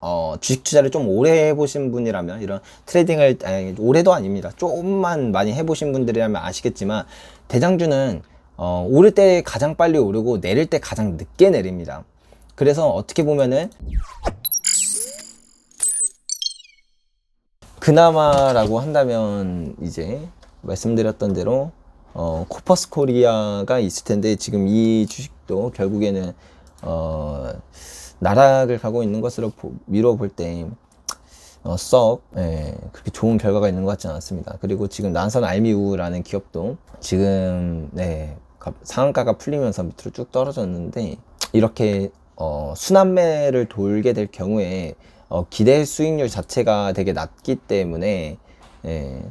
어, 주식 투자를 좀 오래 해보신 분이라면 이런 트레이딩을 아니, 올해도 아닙니다. 조금만 많이 해보신 분들이라면 아시겠지만 대장주는 어, 오를 때 가장 빨리 오르고 내릴 때 가장 늦게 내립니다. 그래서 어떻게 보면은 그나마라고 한다면 이제 말씀드렸던 대로 어, 코퍼스 코리아가 있을 텐데 지금 이 주식도 결국에는 어, 나락을 가고 있는 것으로 보- 미뤄 볼 때 어, 썩 예, 그렇게 좋은 결과가 있는 것 같지는 않습니다. 그리고 지금 난선 알미우라는 기업도 지금 네, 가- 상한가가 풀리면서 밑으로 쭉 떨어졌는데 이렇게 어, 순환매를 돌게 될 경우에 어, 기대 수익률 자체가 되게 낮기 때문에 예,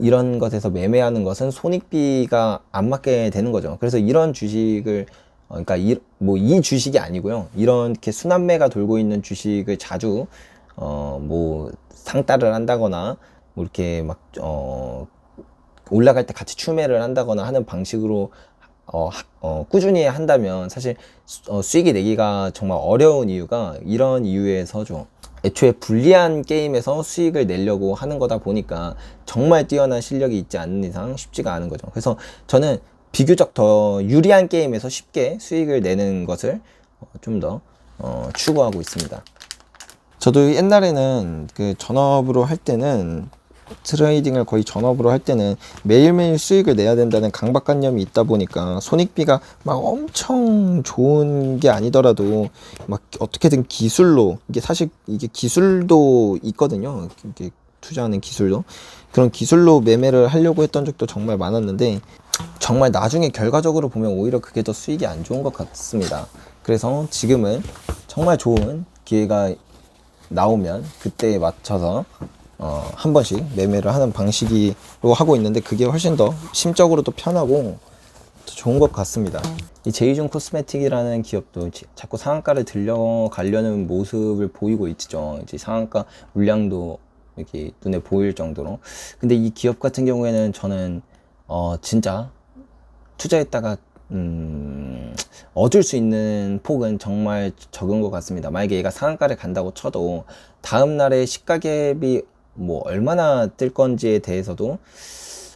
이런 것에서 매매하는 것은 손익비가 안 맞게 되는 거죠. 그래서 이런 주식을 어, 그러니까 이, 뭐이 주식이 아니고요. 이렇게 순환매가 돌고 있는 주식을 자주 어, 뭐 상따를 한다거나 뭐 이렇게 막 어, 올라갈 때 같이 추매를 한다거나 하는 방식으로 어, 하- 어, 꾸준히 한다면 사실 수, 어, 수익이 내기가 정말 어려운 이유가 이런 이유에서죠. 애초에 불리한 게임에서 수익을 내려고 하는 거다 보니까 정말 뛰어난 실력이 있지 않는 이상 쉽지가 않은 거죠. 그래서 저는 비교적 더 유리한 게임에서 쉽게 수익을 내는 것을 좀더 어, 추구하고 있습니다. 저도 옛날에는 그 전업으로 할 때는 트레이딩을 거의 전업으로 할 때는 매일매일 수익을 내야 된다는 강박관념이 있다 보니까 손익비가 막 엄청 좋은 게 아니더라도 막 어떻게든 기술로 이게 사실 이게 기술도 있거든요. 이게 투자하는 기술도 그런 기술로 매매를 하려고 했던 적도 정말 많았는데 정말 나중에 결과적으로 보면 오히려 그게 더 수익이 안 좋은 것 같습니다. 그래서 지금은 정말 좋은 기회가 나오면 그때에 맞춰서 어, 한 번씩 매매를 하는 방식으로 하고 있는데 그게 훨씬 더 심적으로도 편하고 더 좋은 것 같습니다. 이 제이준 코스메틱이라는 기업도 지- 자꾸 상한가를 들려가려는 모습을 보이고 있죠. 이제 상한가 물량도 이렇게 눈에 보일 정도로. 근데 이 기업 같은 경우에는 저는 어, 진짜 투자했다가 음, 얻을 수 있는 폭은 정말 적은 것 같습니다. 만약에 얘가 상한가를 간다고 쳐도 다음 날에 시가갭이 뭐 얼마나 뜰 건지에 대해서도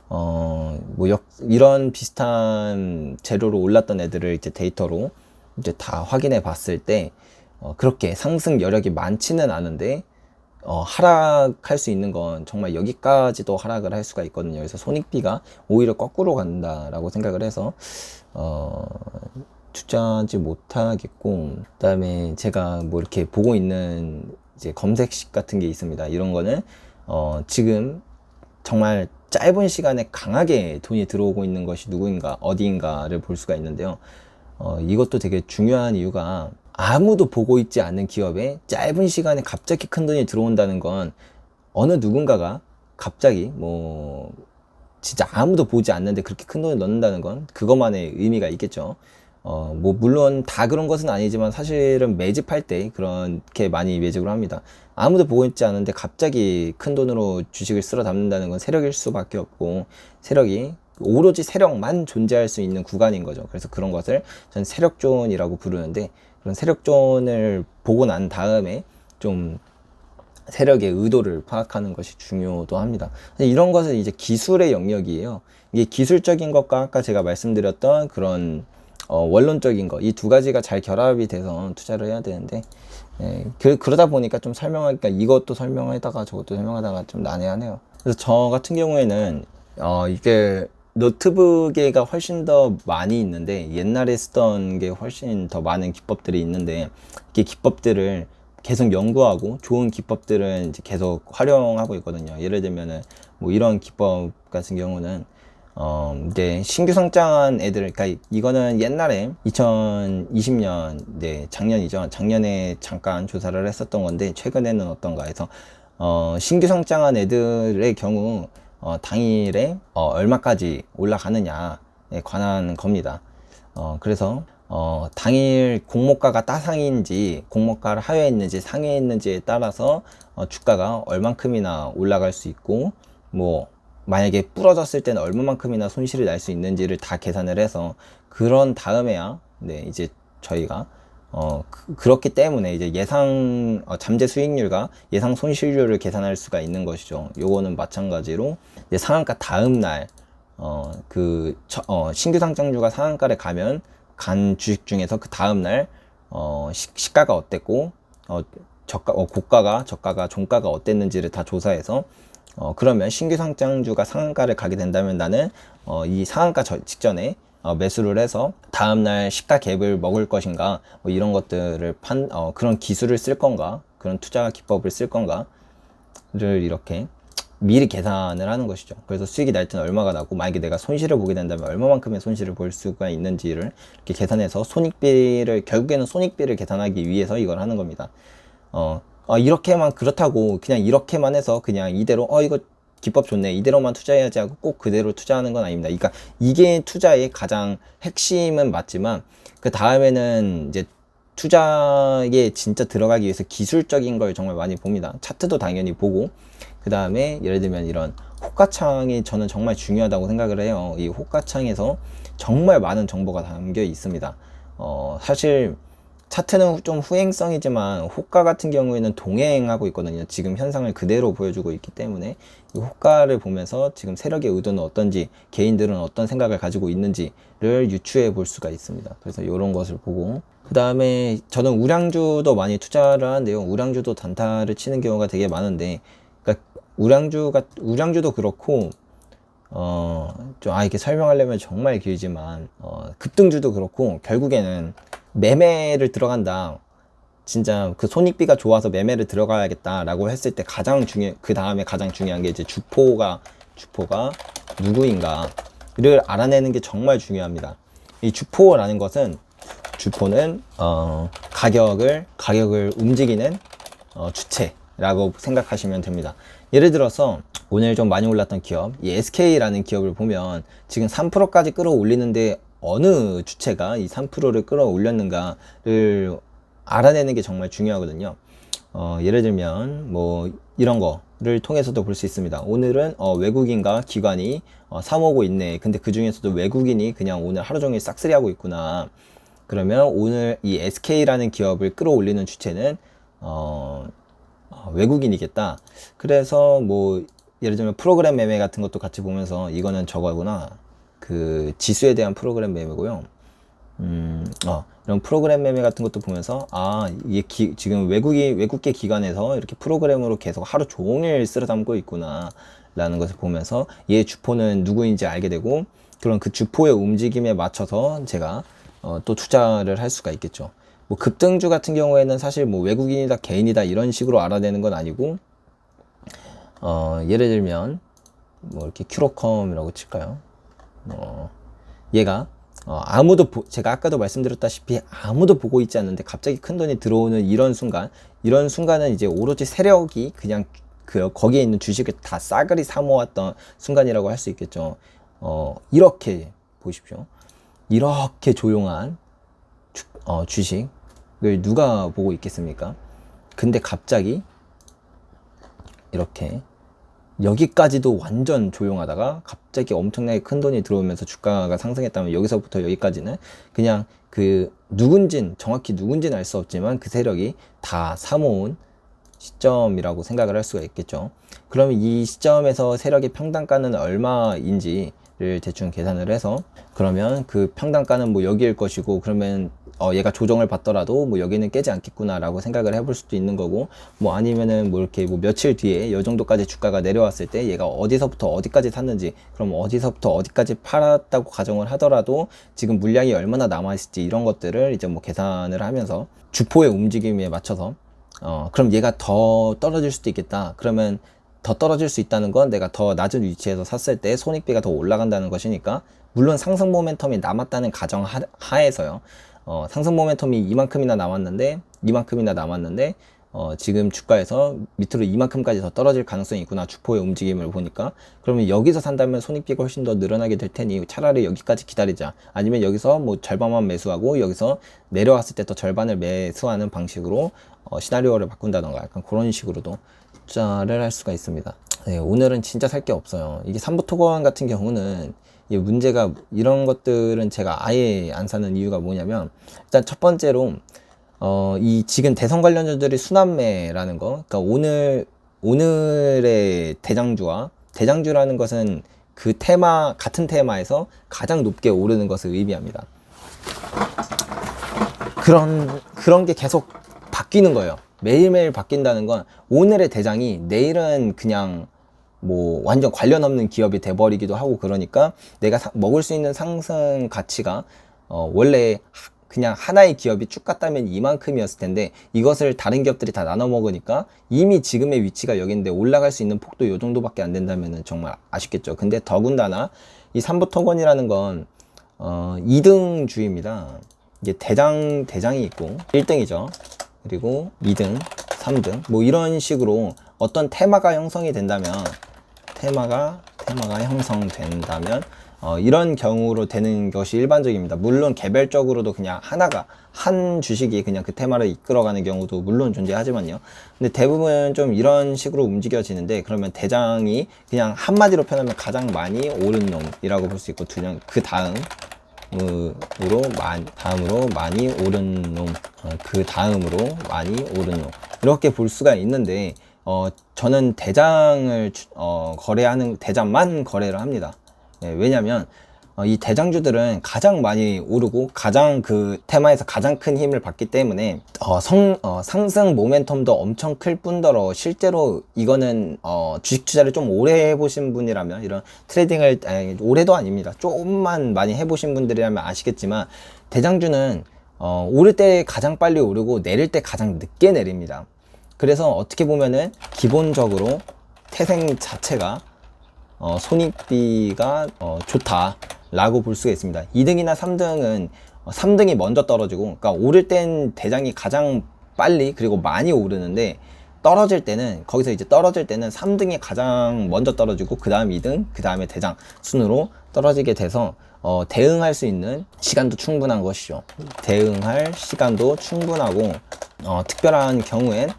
어, 뭐 역, 이런 비슷한 재료로 올랐던 애들을 이제 데이터로 이제 다 확인해 봤을 때 어, 그렇게 상승 여력이 많지는 않은데 어, 하락할 수 있는 건 정말 여기까지도 하락을 할 수가 있거든요. 그래서 손익비가 오히려 거꾸로 간다라고 생각을 해서 어, 투자하지 못하겠고, 그다음에 제가 뭐 이렇게 보고 있는 이제 검색식 같은 게 있습니다. 이런 거는 어, 지금 정말 짧은 시간에 강하게 돈이 들어오고 있는 것이 누구인가, 어디인가를 볼 수가 있는데요. 어, 이것도 되게 중요한 이유가 아무도 보고 있지 않는 기업에 짧은 시간에 갑자기 큰 돈이 들어온다는 건 어느 누군가가 갑자기 뭐 진짜 아무도 보지 않는데 그렇게 큰 돈을 넣는다는 건 그것만의 의미가 있겠죠. 어, 뭐, 물론 다 그런 것은 아니지만 사실은 매집할 때 그렇게 많이 매집을 합니다. 아무도 보고 있지 않은데 갑자기 큰 돈으로 주식을 쓸어 담는다는 건 세력일 수밖에 없고, 세력이 오로지 세력만 존재할 수 있는 구간인 거죠. 그래서 그런 것을 전 세력존이라고 부르는데, 그런 세력존을 보고 난 다음에 좀 세력의 의도를 파악하는 것이 중요도 합니다. 이런 것은 이제 기술의 영역이에요. 이게 기술적인 것과 아까 제가 말씀드렸던 그런 어, 원론적인 거, 이두 가지가 잘 결합이 돼서 투자를 해야 되는데, 예, 그, 그러다 보니까 좀 설명하니까 이것도 설명하다가 저것도 설명하다가 좀 난해하네요. 그래서 저 같은 경우에는, 어, 이게 노트북에가 훨씬 더 많이 있는데, 옛날에 쓰던 게 훨씬 더 많은 기법들이 있는데, 이게 기법들을 계속 연구하고 좋은 기법들은 이제 계속 활용하고 있거든요. 예를 들면은 뭐 이런 기법 같은 경우는 어 이제 신규 성장한 애들 그러니까 이거는 옛날에 2020년 네 작년이죠. 작년에 잠깐 조사를 했었던 건데 최근에는 어떤가 해서 어 신규 성장한 애들의 경우 어 당일에 어 얼마까지 올라가느냐에 관한 겁니다. 어, 그래서, 어, 당일 공모가가 따상인지, 공모가를 하회했는지, 상회했는지에 따라서, 어, 주가가 얼만큼이나 올라갈 수 있고, 뭐, 만약에 부러졌을 때는 얼마만큼이나 손실이 날 수 있는지를 다 계산을 해서, 그런 다음에야, 네, 이제 저희가, 어, 그, 렇기 때문에 이제 예상 어, 잠재 수익률과 예상 손실률을 계산할 수가 있는 것이죠. 요거는 마찬가지로 이제 상한가 다음 날 어, 그, 처, 어, 신규 상장주가 상한가를 가면 간 주식 중에서 그 다음 날 어, 시, 시가가 어땠고 어, 저가, 어, 고가가 저가가 종가가 어땠는지를 다 조사해서 어, 그러면 신규 상장주가 상한가를 가게 된다면 나는 어, 이 상한가 저, 직전에 어, 매수를 해서 다음날 시가 갭을 먹을 것인가 뭐 이런 것들을 판 어, 그런 기술을 쓸 건가 그런 투자 기법을 쓸 건가를 이렇게 미리 계산을 하는 것이죠. 그래서 수익이 날 때는 얼마가 나고 만약에 내가 손실을 보게 된다면 얼마만큼의 손실을 볼 수가 있는지를 이렇게 계산해서 손익비를 결국에는 손익비를 계산하기 위해서 이걸 하는 겁니다. 어, 어 이렇게만 그렇다고 그냥 이렇게만 해서 그냥 이대로 어 이거 기법 좋네 이대로만 투자해야지 하고 꼭 그대로 투자하는 건 아닙니다. 그러니까 이게 투자의 가장 핵심은 맞지만 그 다음에는 이제 투자에 진짜 들어가기 위해서 기술적인 걸 정말 많이 봅니다. 차트도 당연히 보고 그 다음에 예를 들면 이런 호가창이 저는 정말 중요하다고 생각을 해요. 이 호가창에서 정말 많은 정보가 담겨 있습니다. 어, 사실 차트는 좀 후행성이지만 호가 같은 경우에는 동행하고 있거든요. 지금 현상을 그대로 보여주고 있기 때문에 이 호가를 보면서 지금 세력의 의도는 어떤지 개인들은 어떤 생각을 가지고 있는지를 유추해 볼 수가 있습니다. 그래서 이런 것을 보고 그 다음에 저는 우량주도 많이 투자를 하는데요. 우량주도 단타를 치는 경우가 되게 많은데 그러니까 우량주가 우량주도 그렇고 어, 좀, 아, 이렇게 설명하려면 정말 길지만, 어, 급등주도 그렇고, 결국에는 매매를 들어간다. 진짜 그 손익비가 좋아서 매매를 들어가야겠다라고 했을 때 가장 중요 그 다음에 가장 중요한 게 이제 주포가 주포가 누구인가를 알아내는 게 정말 중요합니다. 이 주포라는 것은 주포는 어, 가격을 가격을 움직이는 어, 주체라고 생각하시면 됩니다. 예를 들어서 오늘 좀 많이 올랐던 기업, 이 SK라는 기업을 보면 지금 3%까지 끌어올리는데 어느 주체가 이 3%를 끌어올렸는가를 알아내는 게 정말 중요하거든요. 어, 예를 들면 뭐 이런 거를 통해서도 볼 수 있습니다. 오늘은 어, 외국인과 기관이 어, 사모고 있네. 근데 그 중에서도 외국인이 그냥 오늘 하루 종일 싹쓸이 하고 있구나. 그러면 오늘 이 SK라는 기업을 끌어올리는 주체는 어, 어, 외국인이겠다. 그래서 뭐 예를 들면 프로그램 매매 같은 것도 같이 보면서 이거는 저거구나. 그 지수에 대한 프로그램 매매고요. 음, 어, 이런 프로그램 매매 같은 것도 보면서 아 이게 기, 지금 외국이 외국계 기관에서 이렇게 프로그램으로 계속 하루 종일 쓸어 담고 있구나 라는 것을 보면서 얘 주포는 누구인지 알게 되고 그런 그 주포의 움직임에 맞춰서 제가 어, 또 투자를 할 수가 있겠죠. 뭐 급등주 같은 경우에는 사실 뭐 외국인이다 개인이다 이런 식으로 알아내는 건 아니고 어, 예를 들면 뭐 이렇게 큐로컴이라고 칠까요? 어, 얘가 어, 아무도 보, 제가 아까도 말씀드렸다시피 아무도 보고 있지 않는데 갑자기 큰 돈이 들어오는 이런 순간 이런 순간은 이제 오로지 세력이 그냥 그 거기에 있는 주식을 다 싸그리 사 모았던 순간이라고 할 수 있겠죠. 어, 이렇게 보십시오. 이렇게 조용한 주, 어, 주식을 누가 보고 있겠습니까? 근데 갑자기 이렇게 여기까지도 완전 조용하다가 갑자기 엄청나게 큰 돈이 들어오면서 주가가 상승했다면 여기서부터 여기까지는 그냥 그 누군진 정확히 누군지는 알수 없지만 그 세력이 다 사모은 시점이라고 생각을 할 수가 있겠죠. 그러면 이 시점에서 세력의 평단가는 얼마인지 를 대충 계산을 해서 그러면 그 평단가는 뭐 여기일 것이고 그러면 어, 얘가 조정을 받더라도 뭐 여기는 깨지 않겠구나라고 생각을 해볼 수도 있는 거고 뭐 아니면은 뭐 이렇게 뭐 며칠 뒤에 요 정도까지 주가가 내려왔을 때 얘가 어디서부터 어디까지 샀는지 그럼 어디서부터 어디까지 팔았다고 가정을 하더라도 지금 물량이 얼마나 남아있을지 이런 것들을 이제 뭐 계산을 하면서 주포의 움직임에 맞춰서 어 그럼 얘가 더 떨어질 수도 있겠다. 그러면 더 떨어질 수 있다는 건 내가 더 낮은 위치에서 샀을 때 손익비가 더 올라간다는 것이니까 물론 상승 모멘텀이 남았다는 가정 하에서요. 어, 상승 모멘텀이 이만큼이나 남았는데 이만큼이나 남았는데 어, 지금 주가에서 밑으로 이만큼까지 더 떨어질 가능성이 있구나 주포의 움직임을 보니까. 그러면 여기서 산다면 손익비가 훨씬 더 늘어나게 될 테니 차라리 여기까지 기다리자. 아니면 여기서 뭐 절반만 매수하고 여기서 내려왔을 때 또 절반을 매수하는 방식으로 어, 시나리오를 바꾼다던가 약간 그런 식으로도 투자를 할 수가 있습니다 네, 오늘은 진짜 살 게 없어요 이게 삼부토건 같은 경우는 이 문제가 이런 것들은 제가 아예 안 사는 이유가 뭐냐면 일단 첫 번째로 어, 이 지금 대선 관련주들이 순환매라는 거, 그러니까 오늘 오늘의 대장주와 대장주라는 것은 그 테마 같은 테마에서 가장 높게 오르는 것을 의미합니다. 그런 그런 게 계속 바뀌는 거예요. 매일매일 바뀐다는 건 오늘의 대장이 내일은 그냥 뭐 완전 관련 없는 기업이 돼버리기도 하고 그러니까 내가 사- 먹을 수 있는 상승 가치가 어 원래 하- 그냥 하나의 기업이 쭉 갔다면 이만큼이었을 텐데 이것을 다른 기업들이 다 나눠 먹으니까 이미 지금의 위치가 여기인데 올라갈 수 있는 폭도 요 정도밖에 안 된다면은 정말 아쉽겠죠. 근데 더군다나 이 삼부토건이라는 건 어, 2등 주입니다. 이게 대장, 대장이 있고, 1등이죠. 그리고 2등, 3등. 뭐 이런 식으로 어떤 테마가 형성이 된다면, 테마가, 테마가 형성된다면, 어, 이런 경우로 되는 것이 일반적입니다. 물론 개별적으로도 그냥 하나가, 한 주식이 그냥 그 테마를 이끌어가는 경우도 물론 존재하지만요. 근데 대부분 좀 이런 식으로 움직여지는데, 그러면 대장이 그냥 한마디로 표현하면 가장 많이 오른 놈이라고 볼 수 있고, 두 년, 그 다음, 으로 많 다음으로 많이 오른 놈, 어, 그 다음으로 많이 오른 놈 이렇게 볼 수가 있는데 어, 저는 대장을 주- 어, 거래하는 대장만 거래를 합니다. 예, 왜냐하면 어, 이 대장주들은 가장 많이 오르고 가장 그 테마에서 가장 큰 힘을 받기 때문에 어, 성, 어, 상승 모멘텀도 엄청 클 뿐더러 실제로 이거는 어, 주식 투자를 좀 오래 해보신 분이라면 이런 트레이딩을 아니, 올해도 아닙니다. 조금만 많이 해보신 분들이라면 아시겠지만 대장주는 어, 오를 때 가장 빨리 오르고 내릴 때 가장 늦게 내립니다. 그래서 어떻게 보면은 기본적으로 태생 자체가 어, 손익비가 어, 좋다라고 볼 수가 있습니다. 2등이나 3등은 3등이 먼저 떨어지고, 그러니까 오를 땐 대장이 가장 빨리 그리고 많이 오르는데 떨어질 때는 거기서 이제 떨어질 때는 3등이 가장 먼저 떨어지고 그 다음 2등, 그 다음에 대장 순으로 떨어지게 돼서 어, 대응할 수 있는 시간도 충분한 것이죠. 대응할 시간도 충분하고 어, 특별한 경우엔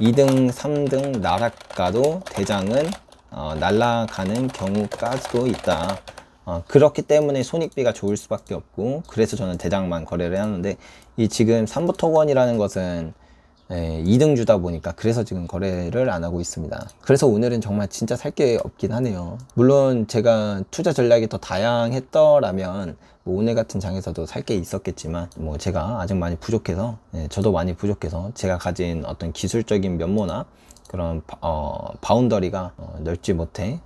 2등, 3등 나락가도 대장은 어, 날아가는 경우까지도 있다. 어, 그렇기 때문에 손익비가 좋을 수밖에 없고 그래서 저는 대장만 거래를 하는데 이 지금 삼부토건이라는 것은 예, 2등 주다 보니까 그래서 지금 거래를 안 하고 있습니다. 그래서 오늘은 정말 진짜 살 게 없긴 하네요. 물론 제가 투자 전략이 더 다양했더라면 뭐 오늘 같은 장에서도 살 게 있었겠지만 뭐 제가 아직 많이 부족해서 예, 저도 많이 부족해서 제가 가진 어떤 기술적인 면모나 그런 바, 어, 바운더리가 어, 넓지 못해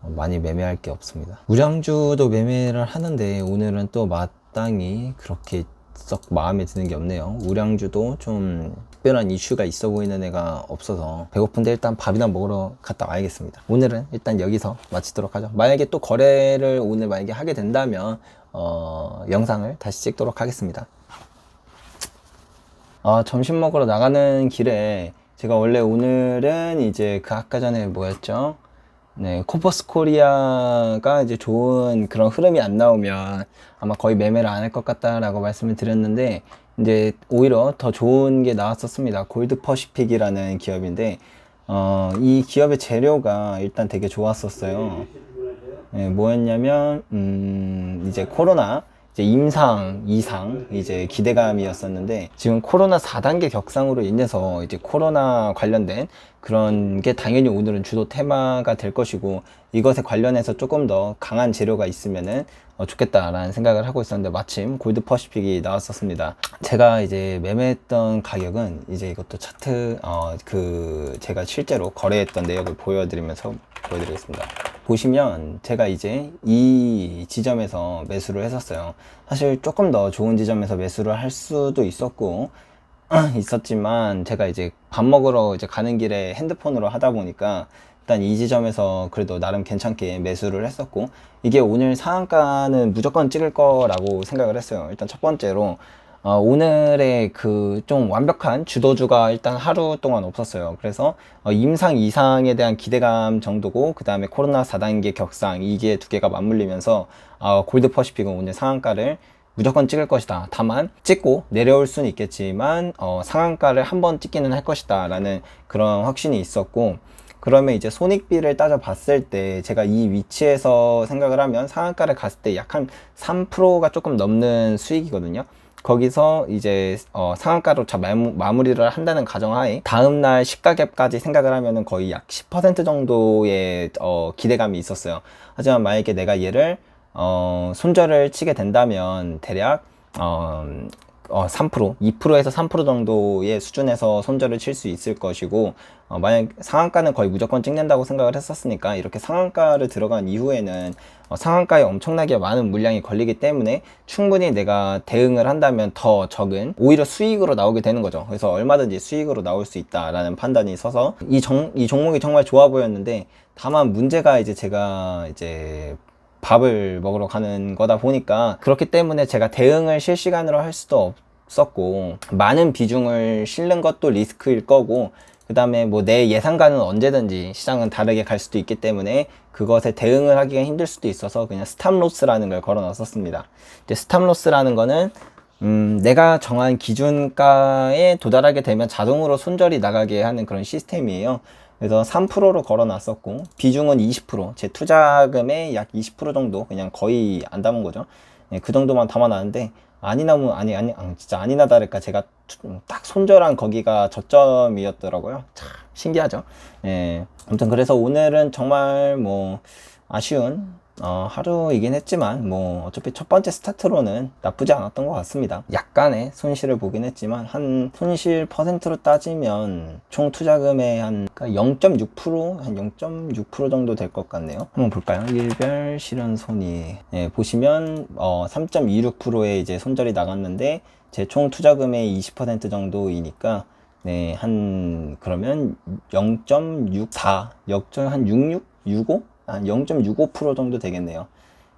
어, 많이 매매할 게 없습니다. 우량주도 매매를 하는데 오늘은 또 마땅히 그렇게 썩 마음에 드는 게 없네요. 우량주도 좀 특별한 이슈가 있어 보이는 애가 없어서 배고픈데 일단 밥이나 먹으러 갔다 와야겠습니다. 오늘은 일단 여기서 마치도록 하죠. 만약에 또 거래를 오늘 만약에 하게 된다면 어, 영상을 다시 찍도록 하겠습니다. 아, 점심 먹으러 나가는 길에 제가 원래 오늘은 이제 그 아까 전에 뭐였죠? 네, 코퍼스 코리아가 이제 좋은 그런 흐름이 안 나오면 아마 거의 매매를 안 할 것 같다라고 말씀을 드렸는데 이제 오히려 더 좋은 게 나왔었습니다. 골드 퍼시픽이라는 기업인데 어, 이 기업의 재료가 일단 되게 좋았었어요. 네, 뭐였냐면 음, 이제 코로나 이제 임상, 이상 이제 기대감이었었는데 지금 코로나 4단계 격상으로 인해서 이제 코로나 관련된 그런 게 당연히 오늘은 주도 테마가 될 것이고 이것에 관련해서 조금 더 강한 재료가 있으면은 어, 좋겠다라는 생각을 하고 있었는데 마침 골드 퍼시픽이 나왔었습니다. 제가 이제 매매했던 가격은 이제 이것도 차트 어, 그 제가 실제로 거래했던 내역을 보여드리면서 보여드리겠습니다. 보시면 제가 이제 이 지점에서 매수를 했었어요. 사실 조금 더 좋은 지점에서 매수를 할 수도 있었고 있었지만 제가 이제 밥 먹으러 이제 가는 길에 핸드폰으로 하다 보니까 일단 이 지점에서 그래도 나름 괜찮게 매수를 했었고 이게 오늘 상한가는 무조건 찍을 거라고 생각을 했어요. 일단 첫 번째로 어, 오늘의 그 좀 완벽한 주도주가 일단 하루 동안 없었어요. 그래서 어, 임상 이상에 대한 기대감 정도고 그 다음에 코로나 4단계 격상 이게 두 개가 맞물리면서 어, 골드 퍼시픽은 오늘 상한가를 무조건 찍을 것이다. 다만 찍고 내려올 수는 있겠지만 어, 상한가를 한 번 찍기는 할 것이다 라는 그런 확신이 있었고 그러면 이제 손익비를 따져 봤을 때 제가 이 위치에서 생각을 하면 상한가를 갔을 때 약 한 3%가 조금 넘는 수익이거든요. 거기서 이제 어, 상한가로 자 마무, 마무 리를 한다는 가정하에 다음날 시가갭까지 생각을 하면은 거의 약 10% 정도의 어, 기대감이 있었어요. 하지만 만약에 내가 얘를 어, 손절을 치게 된다면 대략 어, 어, 3%, 2%에서 3% 정도의 수준에서 손절을 칠 수 있을 것이고, 어, 만약 상한가는 거의 무조건 찍는다고 생각을 했었으니까, 이렇게 상한가를 들어간 이후에는 어, 상한가에 엄청나게 많은 물량이 걸리기 때문에 충분히 내가 대응을 한다면 더 적은, 오히려 수익으로 나오게 되는 거죠. 그래서 얼마든지 수익으로 나올 수 있다라는 판단이 서서, 이, 정, 이 종목이 정말 좋아 보였는데, 다만 문제가 이제 제가 이제 밥을 먹으러 가는 거다 보니까 그렇기 때문에 제가 대응을 실시간으로 할 수도 없었고 많은 비중을 실는 것도 리스크일 거고 그 다음에 뭐 내 예상과는 언제든지 시장은 다르게 갈 수도 있기 때문에 그것에 대응을 하기가 힘들 수도 있어서 그냥 스탑로스라는 걸 걸어 놨었습니다. 이제 스탑로스라는 거는 음, 내가 정한 기준가에 도달하게 되면 자동으로 손절이 나가게 하는 그런 시스템이에요. 그래서 3%로 걸어 놨었고, 비중은 20%, 제 투자금의 약 20% 정도 그냥 거의 안 담은 거죠. 예, 그 정도만 담아 놨는데, 아니나무, 아니, 아니, 아, 진짜 아니나 다를까 제가 투- 딱 손절한 거기가 저점이었더라고요. 참, 신기하죠. 예. 아무튼 그래서 오늘은 정말 뭐, 아쉬운 어, 하루이긴 했지만 뭐 어차피 첫 번째 스타트로는 나쁘지 않았던 것 같습니다. 약간의 손실을 보긴 했지만 한 손실 퍼센트로 따지면 총 투자금의 한 0.6%한 0.6% 정도 될 것 같네요. 한번 볼까요? 일별 실현손이 예, 보시면 어, 3.26%의 이제 손절이 나갔는데 제 총 투자금의 20% 정도이니까 네, 한 그러면 0.64, 0.한 66, 65? 한 0.65% 정도 되겠네요.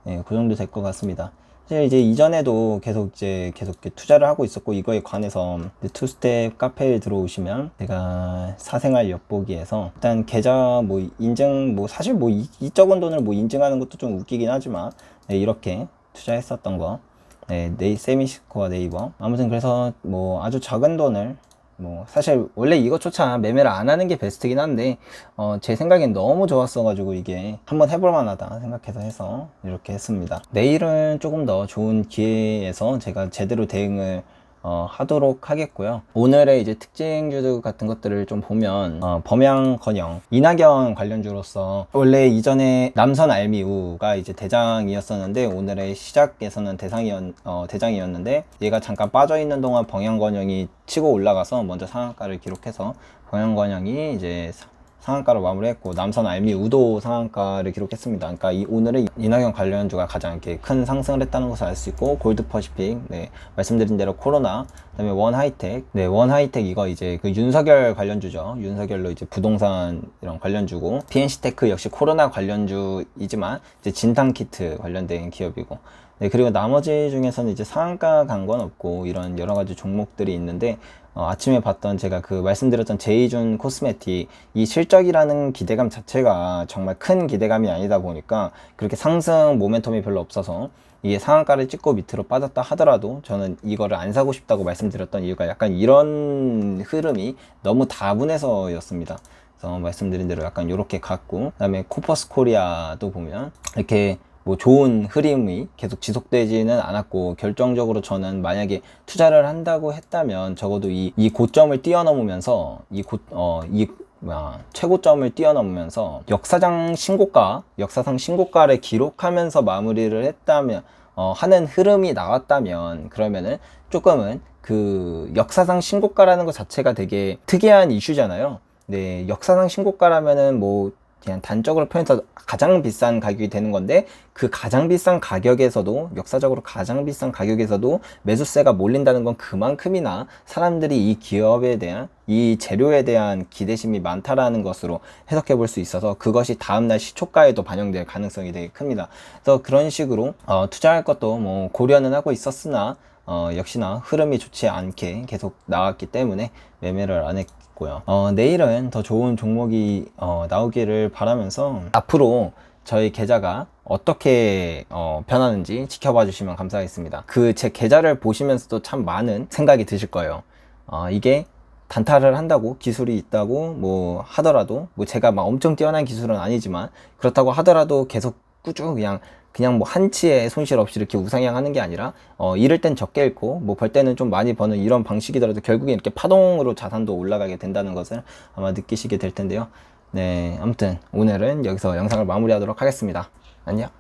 예, 그 정도 될 것 같습니다. 사실 이제 이전에도 계속 이제 계속 투자를 하고 있었고 이거에 관해서 투스텝 카페에 들어오시면 제가 사생활 엿보기에서 일단 계좌 뭐 인증 뭐 사실 뭐 이, 이 적은 돈을 뭐 인증하는 것도 좀 웃기긴 하지만 네, 이렇게 투자했었던 거 네, 네이 세미스코어 네이버 아무튼 그래서 뭐 아주 작은 돈을 뭐 사실 원래 이것조차 매매를 안 하는 게 베스트긴 한데 어, 제 생각엔 너무 좋았어가지고 이게 한번 해볼 만하다 생각해서 해서 이렇게 했습니다. 내일은 조금 더 좋은 기회에서 제가 제대로 대응을 어, 하도록 하겠고요. 오늘의 이제 특징주 같은 것들을 좀 보면 어, 범양건영 이낙연 관련주로서 원래 이전에 남선 알미우가 이제 대장이었었는데 오늘의 시작에서는 대상이었 어, 대장이었는데 얘가 잠깐 빠져 있는 동안 범양건영이 치고 올라가서 먼저 상한가를 기록해서 범양건영이 이제 사- 상한가로 마무리했고 남선 알미 우도 상한가를 기록했습니다. 그러니까 이 오늘의 이낙연 관련주가 가장 이렇게 큰 상승을 했다는 것을 알 수 있고 골드 퍼시픽, 네 말씀드린 대로 코로나, 그다음에 원 하이텍, 네 원 하이텍 이거 이제 그 윤석열 관련주죠. 윤석열로 이제 부동산 이런 관련주고 PNC 테크 역시 코로나 관련주이지만 이제 진탕 키트 관련된 기업이고 네, 그리고 나머지 중에서는 이제 상한가 간 건 없고 이런 여러 가지 종목들이 있는데 어, 아침에 봤던 제가 그 말씀드렸던 제이준 코스메틱 이 실적이라는 기대감 자체가 정말 큰 기대감이 아니다 보니까 그렇게 상승 모멘텀이 별로 없어서 이게 상한가를 찍고 밑으로 빠졌다 하더라도 저는 이거를 안 사고 싶다고 말씀드렸던 이유가 약간 이런 흐름이 너무 다분해서였습니다. 그래서 말씀드린 대로 약간 이렇게 갔고 그다음에 코퍼스 코리아도 보면 이렇게 뭐 좋은 흐름이 계속 지속되지는 않았고 결정적으로 저는 만약에 투자를 한다고 했다면 적어도 이, 이 고점을 뛰어넘으면서 이 고, 어, 이 뭐야, 최고점을 뛰어넘으면서 역사상 신고가, 역사상 신고가를 기록하면서 마무리를 했다면, 어, 하는 흐름이 나왔다면, 그러면은 조금은 그 역사상 신고가라는 것 자체가 되게 특이한 이슈잖아요. 네, 역사상 신고가라면은 뭐, 그냥 단적으로 표현해서 가장 비싼 가격이 되는 건데 그 가장 비싼 가격에서도 역사적으로 가장 비싼 가격에서도 매수세가 몰린다는 건 그만큼이나 사람들이 이 기업에 대한 이 재료에 대한 기대심이 많다라는 것으로 해석해 볼 수 있어서 그것이 다음날 시초가에도 반영될 가능성이 되게 큽니다. 그래서 그런 식으로 어, 투자할 것도 뭐 고려는 하고 있었으나 어, 역시나 흐름이 좋지 않게 계속 나왔기 때문에 매매를 안 했고 요. 어, 내일은 더 좋은 종목이 어, 나오기를 바라면서 앞으로 저희 계좌가 어떻게 어, 변하는지 지켜봐 주시면 감사하겠습니다. 그 제 계좌를 보시면서도 참 많은 생각이 드실 거예요. 어, 이게 단타를 한다고 기술이 있다고 뭐 하더라도 뭐 제가 막 엄청 뛰어난 기술은 아니지만 그렇다고 하더라도 계속 꾸준히 그냥 그냥 뭐 한치의 손실 없이 이렇게 우상향하는 게 아니라 어 잃을 땐 적게 잃고 뭐 벌 때는 좀 많이 버는 이런 방식이더라도 결국에 이렇게 파동으로 자산도 올라가게 된다는 것을 아마 느끼시게 될 텐데요. 네, 아무튼 오늘은 여기서 영상을 마무리하도록 하겠습니다. 안녕.